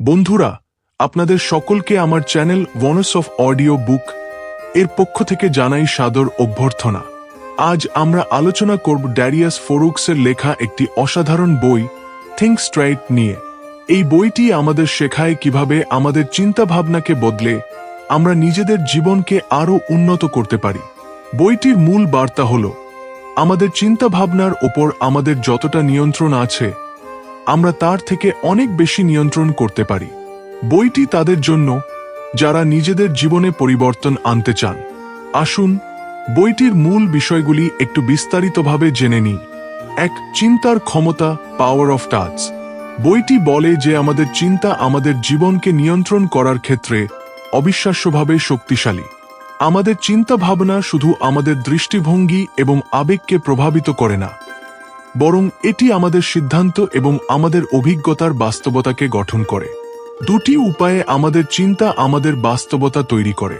বন্ধুরা, আপনাদের সকলকে আমার channel ones of audio book এর পক্ষ থেকে জানাই সাদর অভ্যর্থনা। আজ আমরা আলোচনা করব ড্যারিয়াস ফোরুক্সের লেখা একটি অসাধারণ বই থিঙ্ক স্ট্রাইট নিয়ে। এই বইটি আমাদের শেখায় কীভাবে আমাদের চিন্তাভাবনাকে বদলে আমরা নিজেদের জীবনকে আরও উন্নত করতে পারি। বইটির মূল বার্তা হল, আমাদের চিন্তাভাবনার ওপর আমাদের যতটা নিয়ন্ত্রণ আছে আমরা তার থেকে অনেক বেশি নিয়ন্ত্রণ করতে পারি। বইটি তাদের জন্য, যারা নিজেদের জীবনে পরিবর্তন আনতে চান। আসুন, বইটির মূল বিষয়গুলি একটু বিস্তারিতভাবে জেনে নিই। এক, চিন্তার ক্ষমতা পাওয়ার অফ টাচ বইটি বলে যে আমাদের চিন্তা আমাদের জীবনকে নিয়ন্ত্রণ করার ক্ষেত্রে অবিশ্বাস্যভাবে শক্তিশালী। আমাদের চিন্তা ভাবনা শুধু আমাদের দৃষ্টিভঙ্গি এবং আবেগকে প্রভাবিত করে না। বরং এটি আমাদের সিদ্ধান্ত এবং আমাদের অভিজ্ঞতার বাস্তবতাকে গঠন করে। দুটি উপায়ে আমাদের চিন্তা আমাদের বাস্তবতা তৈরি করে।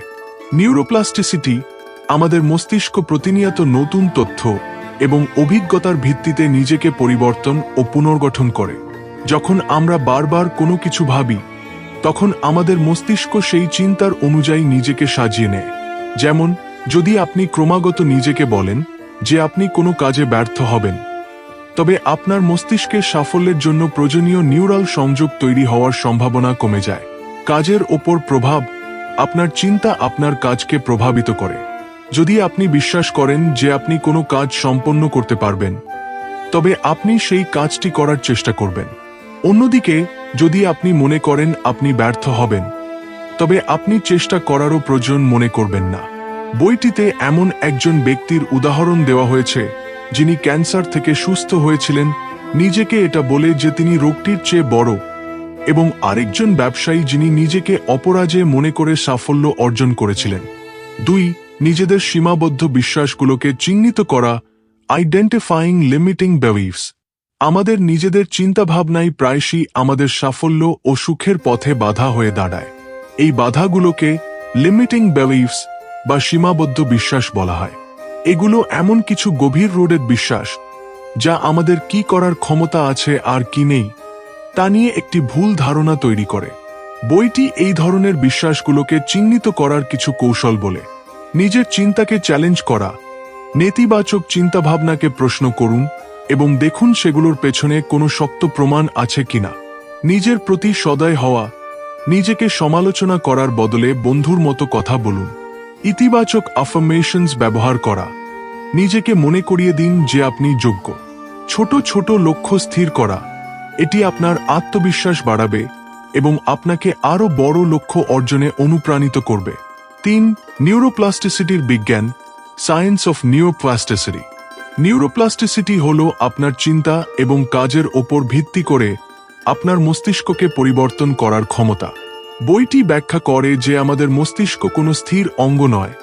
নিউরোপ্লাস্টিসিটি আমাদের মস্তিষ্ক প্রতিনিয়ত নতুন তথ্য এবং অভিজ্ঞতার ভিত্তিতে নিজেকে পরিবর্তন ও পুনর্গঠন করে। যখন আমরা বারবার কোনো কিছু ভাবি, তখন আমাদের মস্তিষ্ক সেই চিন্তার অনুযায়ী নিজেকে সাজিয়ে নেয়। যেমন, যদি আপনি ক্রমাগত নিজেকে বলেন যে আপনি কোনো কাজে ব্যর্থ হবেন তবে আপনার মস্তিষ্কের সাফল্যের জন্য প্রয়োজনীয় নিউরাল সংযোগ তৈরি হওয়ার সম্ভাবনা কমে যায়। কাজের ওপর প্রভাব আপনার চিন্তা আপনার কাজকে প্রভাবিত করে। যদি আপনি বিশ্বাস করেন যে আপনি কোনো কাজ সম্পন্ন করতে পারবেন, তবে আপনি সেই কাজটি করার চেষ্টা করবেন। অন্যদিকে, যদি আপনি মনে করেন আপনি ব্যর্থ হবেন, তবে আপনি চেষ্টা করারও প্রয়োজন মনে করবেন না। বইটিতে এমন একজন ব্যক্তির উদাহরণ দেওয়া হয়েছে যিনি ক্যান্সার থেকে সুস্থ হয়েছিলেন, নিজেকে এটা বলে যে তিনি রোগটির চেয়ে বড়, এবং আরেকজন ব্যবসায়ী যিনি নিজেকে অপরাজে মনে করে সাফল্য অর্জন করেছিলেন। দুই, নিজেদের সীমাবদ্ধ বিশ্বাসগুলোকে চিহ্নিত করা আইডেন্টিফাইং লিমিটিং বেলিভস আমাদের নিজেদের চিন্তাভাবনাই প্রায়শই আমাদের সাফল্য ও সুখের পথে বাধা হয়ে দাঁড়ায়। এই বাধাগুলোকে লিমিটিং বেলিভস বা সীমাবদ্ধ বিশ্বাস বলা হয়। এগুলো এমন কিছু গভীর রোডের বিশ্বাস, যা আমাদের কি করার ক্ষমতা আছে আর কি নেই, তা নিয়ে একটি ভুল ধারণা তৈরি করে। বইটি এই ধরনের বিশ্বাসগুলোকে চিহ্নিত করার কিছু কৌশল বলে। নিজের চিন্তাকে চ্যালেঞ্জ করা, নেতিবাচক চিন্তাভাবনাকে প্রশ্ন করুন এবং দেখুন সেগুলোর পেছনে কোনো শক্ত প্রমাণ আছে কিনা। নিজের প্রতি সদয় হওয়া, নিজেকে সমালোচনা করার বদলে বন্ধুর মতো কথা বলুন। ইতিবাচক আফার্মেশনস ব্যবহার করা। নিজেকে মনে করিয়ে দিন যে আপনি যোগ্য। ছোট ছোট লক্ষ্য স্থির করা। এটি আপনার আত্মবিশ্বাস বাড়াবে এবং আপনাকে আরও বড় লক্ষ্য অর্জনে অনুপ্রাণিত করবে। তিন নিউরোপ্লাস্টিসিটির বিজ্ঞান সায়েন্স অফ নিউরোপ্লাস্টিসিটি নিউরোপ্লাস্টিসিটি হল আপনার চিন্তা এবং কাজের ওপর ভিত্তি করে আপনার মস্তিষ্ককে পরিবর্তন করার ক্ষমতা। বইটি ব্যাখ্যা করে যে আমাদের মস্তিষ্ক কোনো স্থির অঙ্গ নয়,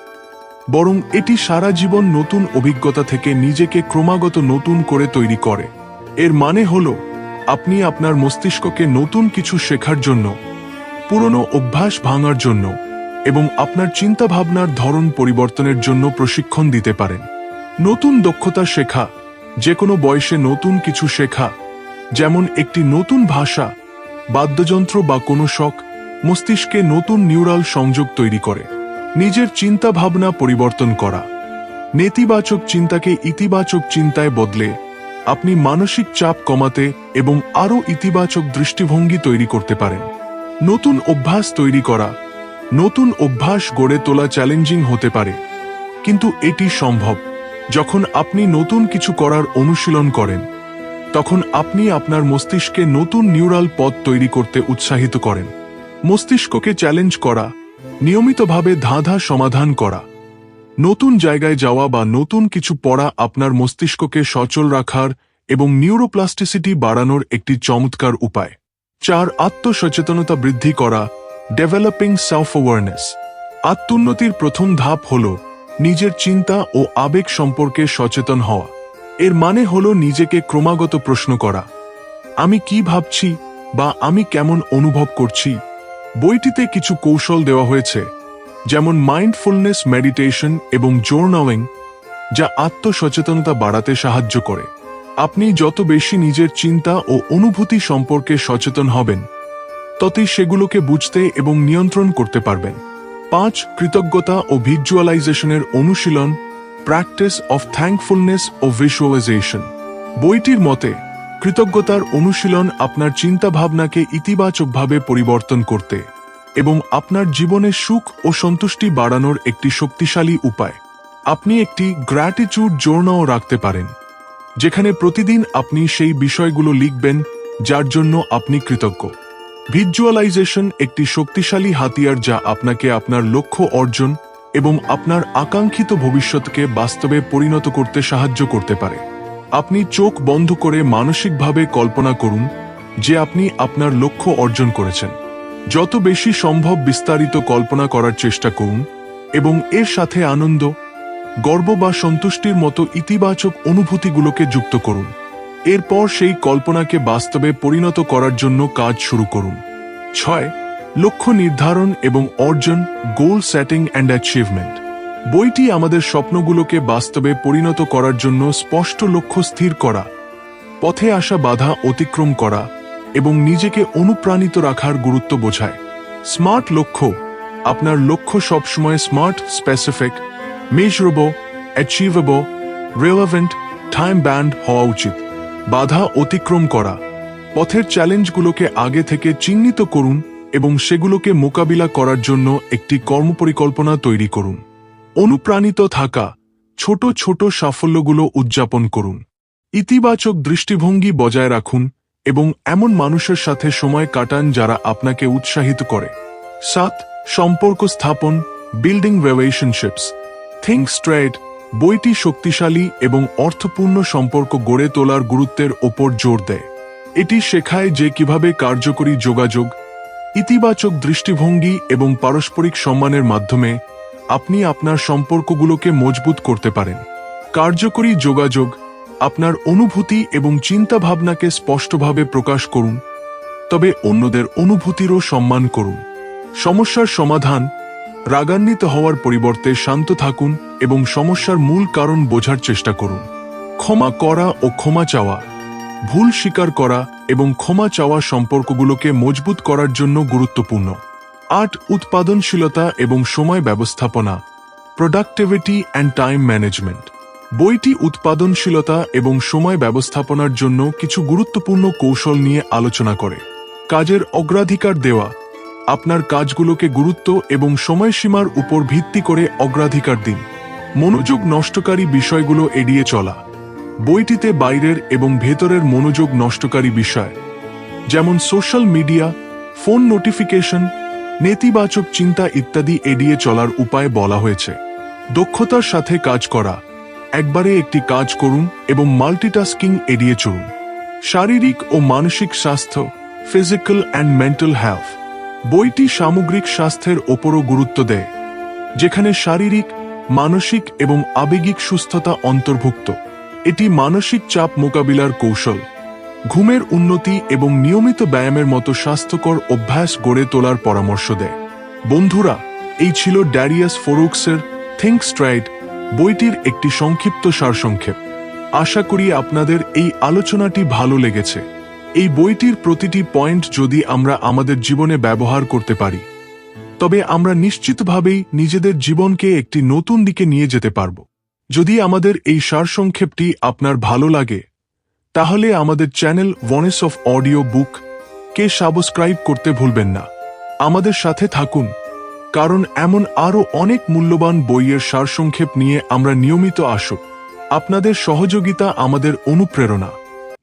বরং এটি সারা জীবন নতুন অভিজ্ঞতা থেকে নিজেকে ক্রমাগত নতুন করে তৈরি করে। এর মানে হল, আপনি আপনার মস্তিষ্ককে নতুন কিছু শেখার জন্য, পুরনো অভ্যাস ভাঙার জন্য এবং আপনার চিন্তাভাবনার ধরন পরিবর্তনের জন্য প্রশিক্ষণ দিতে পারেন। নতুন দক্ষতা শেখা যে কোনো বয়সে নতুন কিছু শেখা, যেমন একটি নতুন ভাষা, বাদ্যযন্ত্র বা কোনো শখ মস্তিষ্কে নতুন নিউরাল সংযোগ তৈরি করে। নিজের চিন্তা ভাবনা পরিবর্তন করা। নেতিবাচক চিন্তাকে ইতিবাচক চিন্তায় বদলে আপনি মানসিক চাপ কমাতে এবং আরও ইতিবাচক দৃষ্টিভঙ্গি তৈরি করতে পারেন। নতুন অভ্যাস তৈরি করা। নতুন অভ্যাস গড়ে তোলা চ্যালেঞ্জিং হতে পারে। কিন্তু এটি সম্ভব। যখন আপনি নতুন কিছু করার অনুশীলন করেন, তখন আপনি আপনার মস্তিষ্কে নতুন নিউরাল পথ তৈরি করতে উৎসাহিত করেন। মস্তিষ্ককে চ্যালেঞ্জ করা, নিয়মিতভাবে ধাঁধা সমাধান করা, নতুন জায়গায় যাওয়া বা নতুন কিছু পড়া আপনার মস্তিষ্ককে সচল রাখার এবং নিউরোপ্লাস্টিসিটি বাড়ানোর একটি চমৎকার উপায়। চার, আত্মসচেতনতা বৃদ্ধি করা ডেভেলপিং সেলফ অ্যাওয়ারনেস আত্মোন্নতির প্রথম ধাপ হল নিজের চিন্তা ও আবেগ সম্পর্কে সচেতন হওয়া। এর মানে হল নিজেকে ক্রমাগত প্রশ্ন করা, আমি কি ভাবছি বা আমি কেমন অনুভব করছি? বইটিতে কিছু কৌশল দেওয়া হয়েছে, যেমন মাইন্ডফুলনেস মেডিটেশন এবং জোর্নালিং যা আত্মসচেতনতা বাড়াতে সাহায্য করে। আপনি যত বেশি নিজের চিন্তা ও অনুভূতি সম্পর্কে সচেতন হবেন, ততই সেগুলোকে বুঝতে এবং নিয়ন্ত্রণ করতে পারবেন। পাঁচ, কৃতজ্ঞতা ও ভিজুয়ালাইজেশনের অনুশীলন প্র্যাকটিস অফ থ্যাঙ্কফুলনেস ও ভিজুয়ালাইজেশন বইটির মতে কৃতজ্ঞতার অনুশীলন আপনার চিন্তা চিন্তাভাবনাকে ইতিবাচকভাবে পরিবর্তন করতে এবং আপনার জীবনে সুখ ও সন্তুষ্টি বাড়ানোর একটি শক্তিশালী উপায়। আপনি একটি গ্র্যাটিচিউড জোর্নাও রাখতে পারেন, যেখানে প্রতিদিন আপনি সেই বিষয়গুলো লিখবেন যার জন্য আপনি কৃতজ্ঞ। ভিজুয়ালাইজেশন একটি শক্তিশালী হাতিয়ার যা আপনাকে আপনার লক্ষ্য অর্জন এবং আপনার আকাঙ্ক্ষিত ভবিষ্যৎকে বাস্তবে পরিণত করতে সাহায্য করতে পারে। আপনি চোখ বন্ধ করে মানসিকভাবে কল্পনা করুন যে আপনি আপনার লক্ষ্য অর্জন করেছেন। যত বেশি সম্ভব বিস্তারিত কল্পনা করার চেষ্টা করুন এবং এর সাথে আনন্দ, গর্ব বা সন্তুষ্টির মতো ইতিবাচক অনুভূতিগুলোকে যুক্ত করুন। এরপর সেই কল্পনাকে বাস্তবে পরিণত করার জন্য কাজ শুরু করুন। ছয়, লক্ষ্য নির্ধারণ এবং অর্জন গোল সেটিং অ্যান্ড অ্যাচিভমেন্ট বইটি আমাদের স্বপ্নগুলোকে বাস্তবে পরিণত করার জন্য স্পষ্ট লক্ষ্য স্থির করা, পথে আসা বাধা অতিক্রম করা এবং নিজেকে অনুপ্রাণিত রাখার গুরুত্ব বোঝায়। স্মার্ট লক্ষ্য, আপনার লক্ষ্য সবসময় smart, specific measurable achievable, relevant, time band হওয়া উচিত। বাধা অতিক্রম করা, পথের চ্যালেঞ্জগুলোকে আগে থেকে চিহ্নিত করুন এবং সেগুলোকে মোকাবিলা করার জন্য একটি কর্মপরিকল্পনা তৈরি করুন। অনুপ্রাণিত থাকা ছোট ছোট সাফল্যগুলো উদযাপন করুন। ইতিবাচক দৃষ্টিভঙ্গি বজায় রাখুন এবং এমন মানুষের সাথে সময় কাটান যারা আপনাকে উৎসাহিত করে। সাত, সম্পর্ক স্থাপন বিল্ডিং রিলেশনশিপস থিঙ্ক স্ট্রেট বইটি শক্তিশালী এবং অর্থপূর্ণ সম্পর্ক গড়ে তোলার গুরুত্বের ওপর জোর দেয়। এটি শেখায় যে কীভাবে কার্যকরী যোগাযোগ, ইতিবাচক দৃষ্টিভঙ্গি এবং পারস্পরিক সম্মানের মাধ্যমে আপনি আপনার সম্পর্কগুলোকে মজবুত করতে পারেন। কার্যকরী যোগাযোগ, আপনার অনুভূতি এবং চিন্তাভাবনাকে স্পষ্টভাবে প্রকাশ করুন। তবে অন্যদের অনুভূতিরও সম্মান করুন। সমস্যার সমাধান, রাগান্বিত হওয়ার পরিবর্তে শান্ত থাকুন এবং সমস্যার মূল কারণ বোঝার চেষ্টা করুন। ক্ষমা করা ও ক্ষমা চাওয়া, ভুল স্বীকার করা এবং ক্ষমা চাওয়া সম্পর্কগুলোকে মজবুত করার জন্য গুরুত্বপূর্ণ। আট উৎপাদনশীলতা এবং সময় ব্যবস্থাপনা প্রোডাক্টিভিটি অ্যান্ড টাইম ম্যানেজমেন্ট বইটি উৎপাদনশীলতা এবং সময় ব্যবস্থাপনার জন্য কিছু গুরুত্বপূর্ণ কৌশল নিয়ে আলোচনা করে। কাজের অগ্রাধিকার দেওয়া, আপনার কাজগুলোকে গুরুত্ব এবং সময়সীমার উপর ভিত্তি করে অগ্রাধিকার দিন। মনোযোগ নষ্টকারী বিষয়গুলো এড়িয়ে চলা। বইটিতে বাইরের এবং ভেতরের মনোযোগ নষ্টকারী বিষয়, যেমন সোশ্যাল মিডিয়া ফোন নোটিফিকেশন নেতিবাচক চিন্তা ইত্যাদি এড়িয়ে চলার উপায় বলা হয়েছে। দক্ষতার সাথে কাজ করা, একবারে একটি কাজ করুন এবং মাল্টিটাস্কিং এড়িয়ে চলুন। শারীরিক ও মানসিক স্বাস্থ্য, ফিজিক্যাল অ্যান্ড মেন্টাল হেলথ, বইটি সামগ্রিক স্বাস্থ্যের ওপরও গুরুত্ব দেয়, যেখানে শারীরিক, মানসিক এবং আবেগিক সুস্থতা অন্তর্ভুক্ত। এটি মানসিক চাপ মোকাবিলার কৌশল। ঘুমের উন্নতি এবং নিয়মিত ব্যায়ামের মতো স্বাস্থ্যকর অভ্যাস গড়ে তোলার পরামর্শ দেয়। বন্ধুরা, এই ছিল ড্যারিয়াস ফোরুক্সের থিঙ্ক স্ট্রাইট বইটির একটি সংক্ষিপ্ত সারসংক্ষেপ। আশা করি আপনাদের এই আলোচনাটি ভালো লেগেছে। এই বইটির প্রতিটি পয়েন্ট যদি আমরা আমাদের জীবনে ব্যবহার করতে পারি, তবে আমরা নিশ্চিতভাবেই নিজেদের জীবনকে একটি নতুন দিকে নিয়ে যেতে পারব। যদি আমাদের এই সারসংক্ষেপটি আপনার ভালো লাগে তাহলে আমাদের channel voice of audio book K subscribe করতে ভুলবেন না। আমাদের সাথে থাকুন, কারণ এমন আরও অনেক মূল্যবান বইয়ের সারসংক্ষেপ নিয়ে আমরা নিয়মিত আসুক আপনাদের সহযোগিতা আমাদের অনুপ্রেরণা।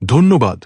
ধন্যবাদ।